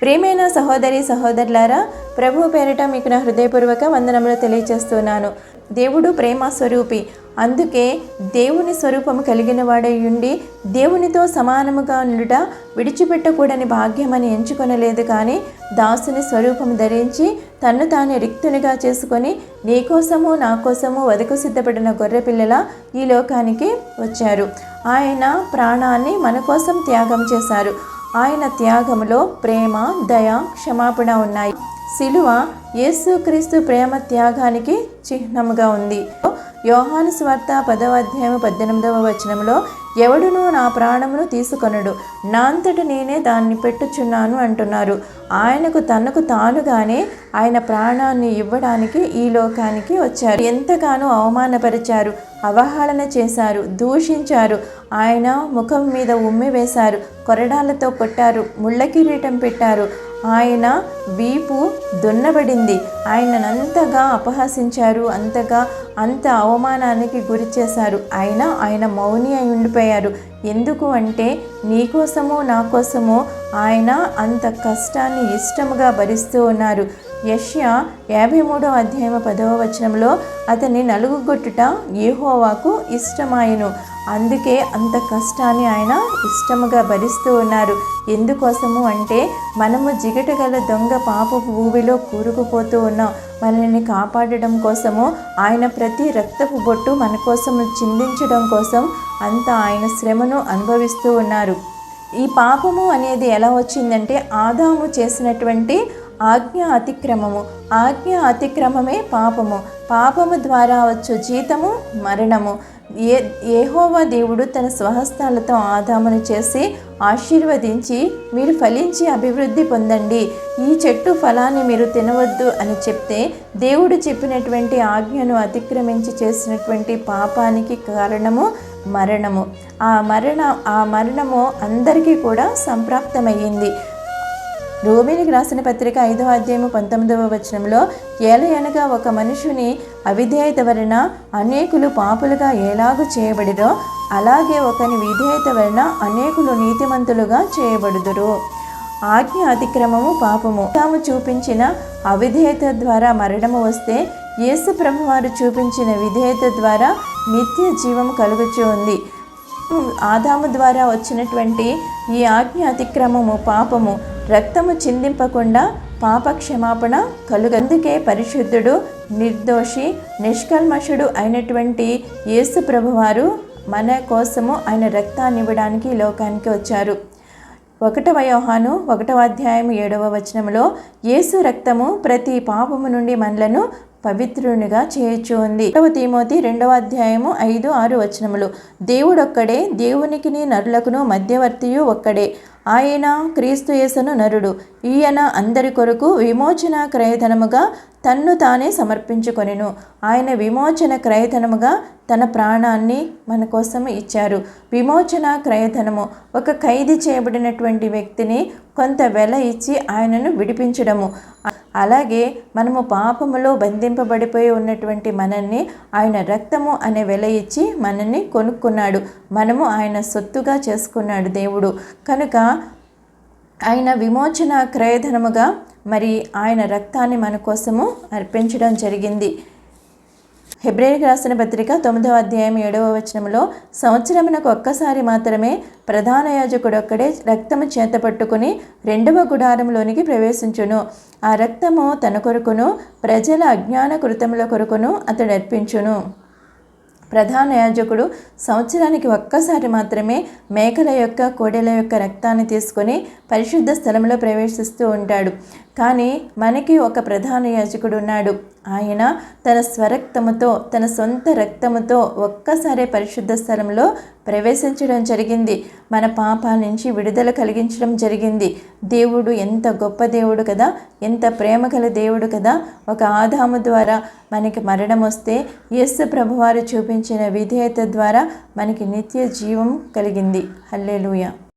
ప్రియమైన సహోదరి సహోదరులారా ప్రభు పేరిట మీకు నా హృదయపూర్వక వందనములు తెలియజేస్తున్నాను దేవుడు ప్రేమ స్వరూపి. అందుకే దేవుని స్వరూపము కలిగిన వాడై ఉండి దేవునితో సమానముగా ఉండుట విడిచిపెట్టకూడని భాగ్యమని ఎంచుకొనలేదు కానీ దాసుని స్వరూపం ధరించి తన్ను తాను రిక్తునిగా చేసుకొని నీ కోసము నా కోసము వదకు సిద్ధపడిన గొర్రెపిల్లల ఈ లోకానికి వచ్చారు. ఆయన ప్రాణాన్ని మన కోసం త్యాగం చేశారు. ఆయన త్యాగములో ప్రేమ దయ క్షమాపణ ఉన్నాయి. శిలువ యేసుక్రీస్తు ప్రేమ త్యాగానికి చిహ్నముగా ఉంది. యోహాను స్వార్త పదవ అధ్యాయం పద్దెనిమిదవ వచనంలో ఎవడునూ నా ప్రాణమును తీసుకొనడు. నా అంతట నేనే దాన్ని పెట్టుచున్నాను అంటున్నారు. ఆయనకు తనకు తానుగానే ఆయన ప్రాణాన్ని ఇవ్వడానికి ఈ లోకానికి వచ్చారు. ఎంతగానో అవమానపరిచారు. అవహేళన చేశారు. దూషించారు. ఆయన ముఖం మీద ఉమ్మి వేశారు. కొరడాలతో కొట్టారు. ముళ్ళ కిరీటం పెట్టారు. ఆయన వీపు దున్నబడింది. ఆయననంతగా అపహసించారు. అంతగా అంత అవమానానికి గురి చేశారు. అయినా ఆయన మౌని అయి ఉండిపోయారు. ఎందుకు అంటే నీకోసమో నా కోసము ఆయన అంత కష్టాన్ని ఇష్టముగా భరిస్తూ ఉన్నారు. యష్యా యాభై మూడవ అధ్యాయం పదవ వచనంలో అతన్ని నలుగుగొట్టుట యెహోవాకు ఇష్టమాయను. అందుకే అంత కష్టాన్ని ఆయన ఇష్టముగా భరిస్తూ ఉన్నారు. ఎందుకోసము అంటే మనము జిగటగల దొంగ పాపపు భూమిలో కూరుకుపోతూ ఉన్నాం. మనల్ని కాపాడడం కోసము ఆయన ప్రతి రక్తపు బొట్టు మన కోసము చిందించడం కోసం అంత ఆయన శ్రమను అనుభవిస్తూ ఉన్నారు. ఈ పాపము అనేది ఎలా వచ్చిందంటే ఆదాము చేసినటువంటి ఆజ్ఞ అతిక్రమము. ఆజ్ఞ అతిక్రమమే పాపము. పాపము ద్వారా వచ్చు జీతము మరణము. ఏ ఏహోవా దేవుడు తన స్వహస్తాలతో ఆదామును చేసి ఆశీర్వదించి మీరు ఫలించి అభివృద్ధి పొందండి. ఈ చెట్టు ఫలాన్ని మీరు తినవద్దు అని చెప్తే దేవుడు చెప్పినటువంటి ఆజ్ఞను అతిక్రమించి చేసినటువంటి పాపానికి కారణము మరణము. ఆ మరణ ఆ మరణము అందరికీ కూడా సంప్రాప్తమయ్యింది. రోమిలికి రాసిన పత్రిక ఐదవ అధ్యాయము పంతొమ్మిదవ వచనంలో ఏలయనగా ఒక మనుషుని అవిధేయత వలన అనేకులు పాపులుగా ఎలాగు చేయబడిరో అలాగే ఒకని విధేయత వలన అనేకులు నీతిమంతులుగా చేయబడుదురు. ఆజ్ఞ అతిక్రమము పాపము. తాము చూపించిన అవిధేయత ద్వారా మరణము వస్తే యేసు ప్రభువారు చూపించిన విధేయత ద్వారా నిత్య జీవం కలుగుచూ ఉంది. ఆదాము ద్వారా వచ్చినటువంటి ఈ ఆజ్ఞ అతిక్రమము పాపము రక్తము చిందింపకుండా పాప క్షమాపణ కలుగు అందుకే పరిశుద్ధుడు నిర్దోషి నిష్కల్మషుడు అయినటువంటి యేసు ప్రభువారు మన కోసము ఆయన రక్తాన్ని ఇవ్వడానికి ఈ లోకానికి వచ్చారు. ఒకటవ యోహాను ఒకటవ అధ్యాయం ఏడవ వచనంలో యేసు రక్తము ప్రతి పాపము నుండి మనలను పవిత్రునిగా చేయొచ్చు ఉంది. రెండవ తీమోతి రెండవ అధ్యాయము ఐదు ఆరు వచనములు. దేవుడొక్కడే దేవునికిని నరులకును మధ్యవర్తియు ఒక్కడే. ఆయన క్రీస్తు యేసను నరుడు. ఈయన అందరి కొరకు విమోచన క్రయధనముగా తన్ను తానే సమర్పించుకొనెను. ఆయన విమోచన క్రయధనముగా తన ప్రాణాన్ని మన కోసం ఇచ్చారు. విమోచన క్రయధనము ఒక ఖైదీ చేయబడినటువంటి వ్యక్తిని కొంత వెల ఇచ్చి ఆయనను విడిపించడము. అలాగే మనము పాపములో బంధింపబడిపోయి ఉన్నటువంటి మనల్ని ఆయన రక్తము అనే వెల ఇచ్చి మనల్ని కొనుక్కున్నాడు. మనము ఆయన సొత్తుగా చేసుకున్నాడు దేవుడు. కనుక ఆయన విమోచన క్రయధనముగా మరి ఆయన రక్తాన్ని మన కోసము అర్పించడం జరిగింది. హెబ్రేరికి రాసిన పత్రిక తొమ్మిదవ అధ్యాయం ఏడవ వచనంలో సంవత్సరమునకు ఒక్కసారి మాత్రమే ప్రధాన యాజకుడు ఒక్కడే రక్తము చేత పట్టుకుని రెండవ గుడారంలోనికి ప్రవేశించును. ఆ రక్తము తన కొరకును ప్రజల అజ్ఞాన కృతముల కొరకును అతడు అర్పించును. ప్రధాన యాజకుడు సంవత్సరానికి ఒక్కసారి మాత్రమే మేకల యొక్క కోడెల యొక్క రక్తాన్ని తీసుకొని పరిశుద్ధ స్థలంలో ప్రవేశిస్తూ ఉంటాడు. కానీ మనకి ఒక ప్రధాన యాజకుడు ఉన్నాడు. ఆయన తన స్వరక్తముతో తన సొంత రక్తముతో ఒక్కసారి పరిశుద్ధ స్థలంలో ప్రవేశించడం జరిగింది. మన పాపాల నుంచి విడుదల కలిగించడం జరిగింది. దేవుడు ఎంత గొప్ప దేవుడు కదా? ఎంత ప్రేమ గల దేవుడు కదా? ఒక ఆదాము ద్వారా మనకి మరణం వస్తే యేసు ప్రభువారు చూపించిన విధేయత ద్వారా మనకి నిత్య జీవం కలిగింది. హల్లేలుయ.